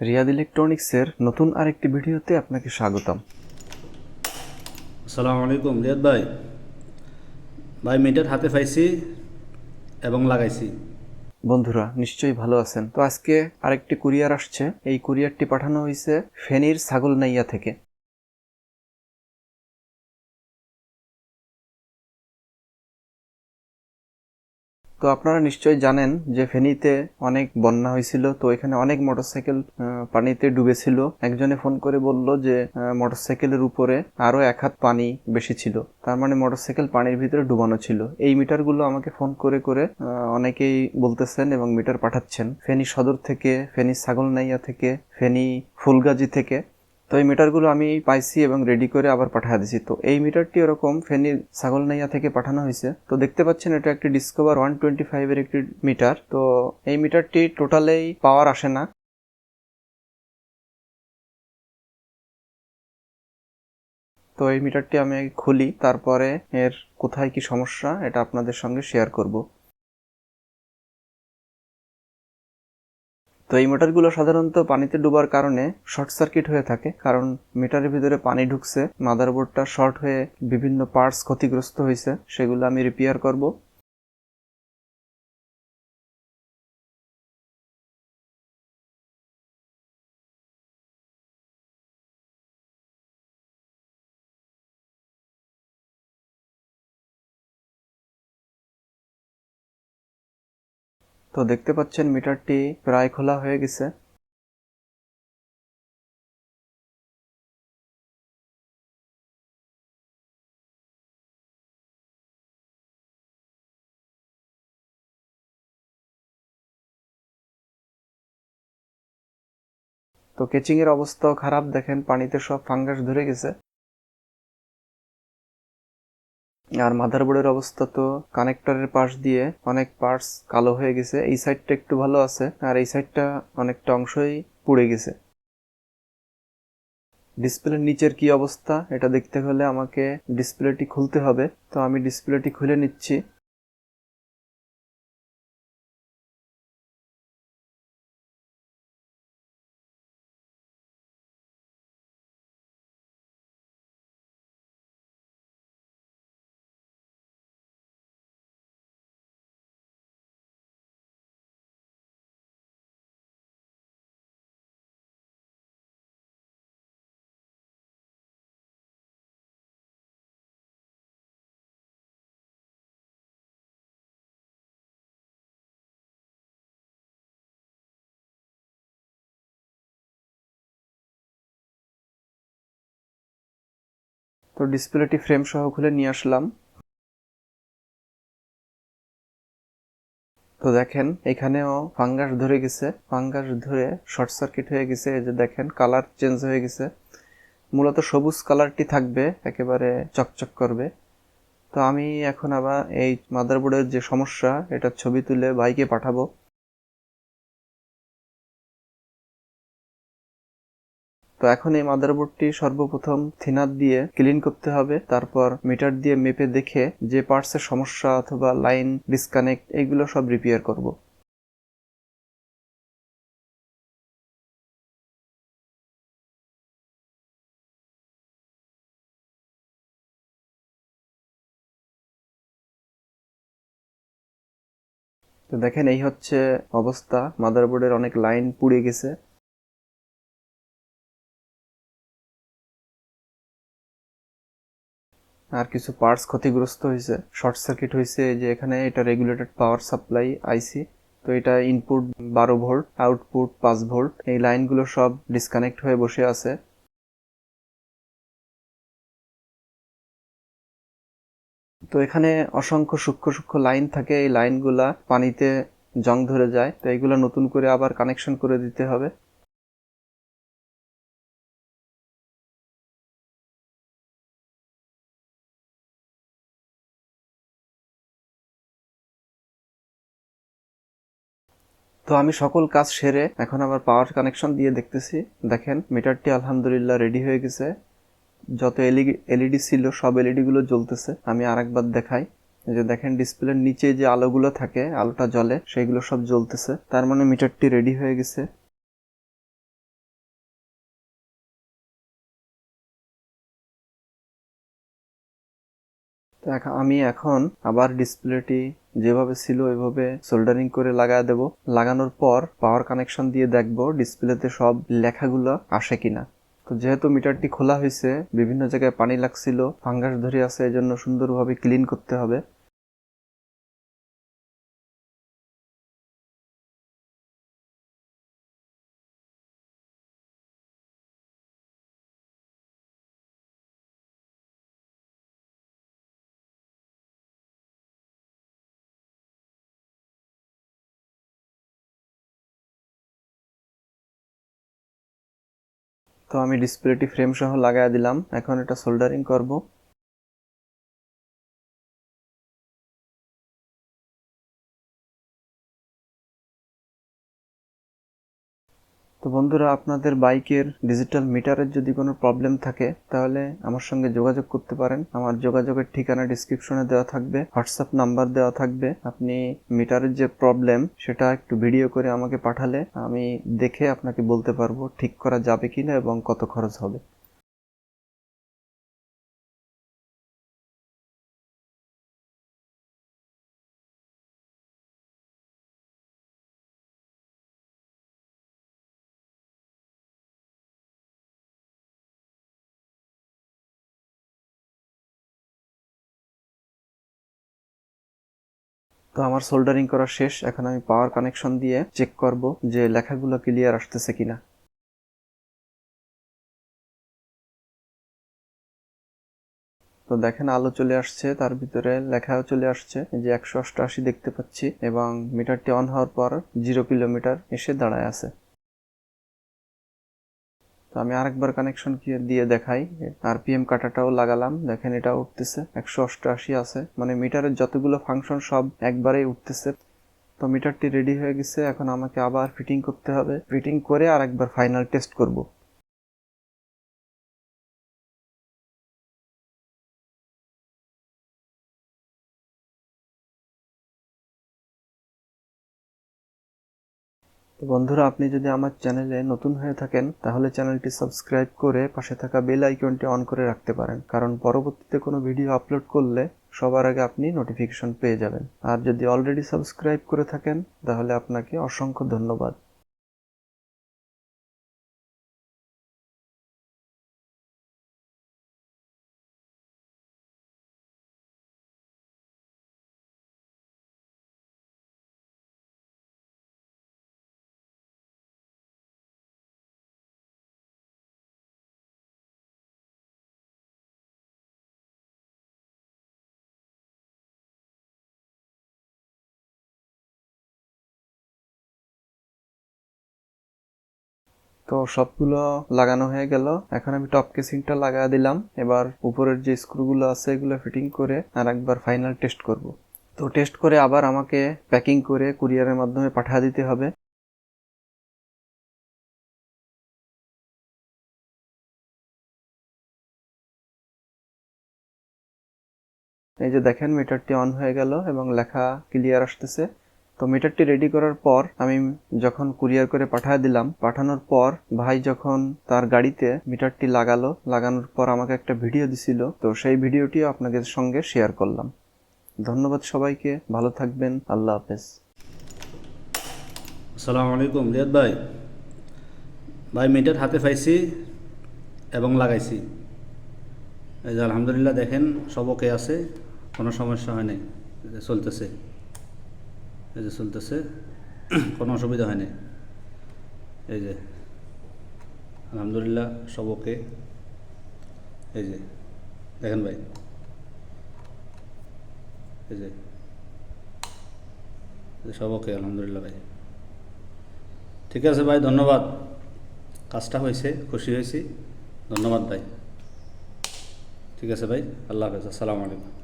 রিয়াদ ইলেকট্রনিক্সের নতুন আরেকটি ভিডিওতে আপনাকে স্বাগতম। আসসালামু আলাইকুম রিয়াদ ভাই। ভাই মিটার হাতে পাইছি এবং লাগাইছি। বন্ধুরা নিশ্চয়ই ভালো আছেন। তো আজকে আরেকটি কুরিয়ার আসছে। এই কুরিয়ারটি পাঠানো হয়েছে ফেনীর ছাগলনাইয়া থেকে। তো আপনারা নিশ্চয়ই জানেন যে ফেনীতে অনেক বন্যা হয়েছিল। তো এখানে অনেক মোটরসাইকেল পানিতে ডুবেছিল। একজনে ফোন করে বলল যে মোটরসাইকেলের উপরে আরও এক হাত পানি বেশি ছিল। তার মানে মোটরসাইকেল পানির ভিতরে ডুবানো ছিল। এই মিটারগুলো আমাকে ফোন করে করে অনেকেই বলতেছেন এবং মিটার পাঠাচ্ছেন। ফেনী সদর থেকে, ফেনী ছাগলনাইয়া থেকে, ফেনী ফুলগাজী থেকে। তো এই মিটারগুলো আমি পাইছি এবং রেডি করে আবার পাঠিয়ে দিছি। তো এই মিটারটি এরকম ফেনীর ছাগলনাইয়া থেকে পাঠানো হয়েছে। তো দেখতে পাচ্ছেন এটা একটি ডিসকভার ওয়ান টোয়েন্টি ফাইভের একটি মিটার। তো এই মিটারটি টোটালেই পাওয়ার আসে না। তো এই মিটারটি আমি খুলি, তারপরে এর কোথায় কি সমস্যা, এটা আপনাদের সঙ্গে শেয়ার করব। তো এই মোটরগুলো সাধারণত পানিতে ডুবার কারণে শর্ট সার্কিট হয়ে থাকে, কারণ মিটারের ভিতরে পানি ঢুকছে, মাদারবোর্ডটা শর্ট হয়ে বিভিন্ন পার্টস ক্ষতিগ্রস্ত হয়েছে সেগুলো আমি রিপেয়ার করব। তো দেখতে পাচ্ছেন মিটারটি প্রায় খোলা হয়ে গেছে। তো কেচিং এর অবস্থাও খারাপ, দেখেন পানিতে সব ফাঙ্গাস ধরে গেছে। আর মাদারবোর্ডের অবস্থা তো কানেক্টরের পাশ দিয়ে অনেক পার্টস কালো হয়ে গেছে। এই সাইডটা একটু ভালো আছে, আর এই সাইডটা অনেকটা অংশই পুড়ে গেছে। ডিসপ্লের নিচের কি অবস্থা? এটা দেখতে হলে আমাকে ডিসপ্লেটি খুলতে হবে। তো আমি ডিসপ্লেটি খুলে নিচ্ছি। তো ডিসপ্লেটি ফ্রেম সহ খুলে নিয়ে আসলাম। তো দেখেন, এখানেও ফাঙ্গাস ধরে গেছে। ফাঙ্গাস ধরে শর্ট সার্কিট হয়ে গেছে। এই যে দেখেন, কালার চেঞ্জ হয়ে গেছে। মূলত সবুজ কালারটি থাকবে, একেবারে চকচক করবে। তো আমি এখন আবার এই মাদারবোর্ডের যে সমস্যা, এটা ছবি তুলে বাইকে পাঠাবো। তো এখন এই মাদারবোর্ডটি সর্বপ্রথম থিনার দিয়ে ক্লিন করতে হবে। তারপর মিটার দিয়ে মেপে দেখে যে পার্টসের সমস্যা অথবা লাইন ডিসকানেক্ট এগুলো সব রিপেয়ার করব। তো দেখেন এই হচ্ছে অবস্থা। মাদারবোর্ডের অনেক লাইন পুড়ে গেছে। আর কিছু পার্টস ক্ষতিগ্রস্ত হয়েছে। শর্ট সার্কিট হয়েছে যে এখানে এটা রেগুলেটেড পাওয়ার সাপ্লাই আইসি তো এটা ইনপুট বারো ভোল্ট আউটপুট পাঁচ ভোল্ট এই লাইনগুলো সব ডিসকানেক্ট হয়ে বসে আছে। তো এখানে অসংখ্য সূক্ষ্ম সূক্ষ্ম লাইন থাকে। এই লাইনগুলা পানিতে জং ধরে যায়। তো এগুলো নতুন করে আবার কানেকশন করে দিতে হবে। তো আমি সকল কাজ সেরে এখন আবার পাওয়ার কানেকশন দিয়ে দেখতেছি। দেখেন মিটারটি আলহামদুলিল্লাহ রেডি হয়ে গেছে। যত এলইডি ছিল, সব এলইডিগুলো জ্বলতেছে। আমি আরেকবার দেখাই। যে দেখেন ডিসপ্লের নিচে যে আলোগুলো থাকে, আলোটা জ্বলে, সেইগুলো সব জ্বলতেছে। তার মানে মিটারটি রেডি হয়ে গেছে। তো আমি এখন আবার ডিসপ্লেটি যেভাবে ছিল ওইভাবে সোল্ডারিং করে লাগায় দেব। লাগানোর পর পাওয়ার কানেকশন দিয়ে দেখব ডিসপ্লেতে সব লেখাগুলো আসে কিনা। তো যেহেতু মিটারটি খোলা হয়েছে, বিভিন্ন জায়গায় পানি লাগছিল ফাঙ্গাস ধরে আছে, এজন্য সুন্দরভাবে ক্লিন করতে হবে। তো আমি ডিসপ্লেটি ফ্রেম সহ লাগাই দিলাম। এখন এটা সোল্ডারিং করব। তো বন্ধুরা, আপনাদের বাইকের ডিজিটাল মিটারের যদি কোনো প্রবলেম থাকে, তাহলে আমার সঙ্গে যোগাযোগ করতে পারেন। আমার যোগাযোগের ঠিকানা ডিসক্রিপশনে দেওয়া থাকবে হোয়াটসঅ্যাপ নাম্বার দেওয়া থাকবে। আপনি মিটারের যে প্রবলেম সেটা একটু ভিডিও করে আমাকে পাঠালে আমি দেখে আপনাকে বলতে পারব ঠিক করা যাবে কিনা এবং কত খরচ হবে। তো আমার সোল্ডারিং করা শেষ। এখন আমি পাওয়ার কানেকশন দিয়ে চেক করব যে লেখাগুলো ক্লিয়ার আসতেছে কিনা। তো দেখেন আলো চলে আসছে, তার ভিতরে লেখাও চলে আসছে। যে একশো অষ্টআশি দেখতে পাচ্ছি এবং মিটারটি অন হওয়ার পর জিরো কিলোমিটার এসে দাঁড়ায় আছে। তো আমি আরেকবার কানেকশন কি দিয়ে দেখাই। আরপিএম কাটাটাও লাগালাম। দেখেন এটা উঠতেছে। একশো অষ্টআশি আছে। মানে মিটারের যতগুলো ফাংশন সব একবারেই উঠতেছে। তো মিটারটি রেডি হয়ে গেছে। এখন আমাকে আবার ফিটিং করতে হবে। ফিটিং করে আর একবার ফাইনাল টেস্ট করব। বন্ধুরা, আপনি যদি আমার চ্যানেলে নতুন হয়ে থাকেন, তাহলে চ্যানেলটি সাবস্ক্রাইব করে পাশে থাকা বেল আইকনটি অন করে রাখতে পারেন। কারণ পরবর্তীতে কোনো ভিডিও আপলোড করলে সবার আগে আপনি নোটিফিকেশন পেয়ে যাবেন। আর যদি অলরেডি সাবস্ক্রাইব করে থাকেন, তাহলে আপনাকে অসংখ্য ধন্যবাদ। তো সবগুলো লাগানো হয়ে গেল। এখন আমি টপ কেসিংটা লাগা দিলাম। এবার উপরের যে স্ক্রুগুলো আছে, এগুলো ফিটিং করে আর একবার ফাইনাল টেস্ট করব। তো টেস্ট করে আবার আমাকে প্যাকিং করে কুরিয়ারের মাধ্যমে পাঠিয়ে দিতে হবে। এই যে দেখেন মিটারটি অন হয়ে গেল এবং লেখা ক্লিয়ার আসতেছে। তো মিটারটি রেডি করার পর আমি যখন কুরিয়ার করে পাঠিয়ে দিলাম, পাঠানোর পর ভাই যখন তার গাড়িতে মিটারটি লাগালো, লাগানোর পর আমাকে একটা ভিডিও দিছিল। তো সেই ভিডিওটিও আপনাদের সঙ্গে শেয়ার করলাম। ধন্যবাদ সবাইকে, ভালো থাকবেন, আল্লাহ হাফেজ। আসসালামু আলাইকুম, রিয়াদ ভাই। ভাই, মিটার হাতে পাইছি এবং লাগাইছি। এই যে আলহামদুলিল্লাহ দেখেন সব ওকে আছে, কোনো সমস্যা হয় নাই চলতেছে। এই যে চলতেছে, কোনো অসুবিধা হয় নাই এই যে, আলহামদুলিল্লাহ, সব ওকে। এই যে, দেখেন ভাই। এই যে এই যে, সব ওকে, আলহামদুলিল্লাহ ভাই। ঠিক আছে ভাই, ধন্যবাদ। কাজটা হয়েছে, খুশি হয়েছি। ধন্যবাদ ভাই। ঠিক আছে ভাই, আল্লাহ হাফেজ, আসসালামু আলাইকুম।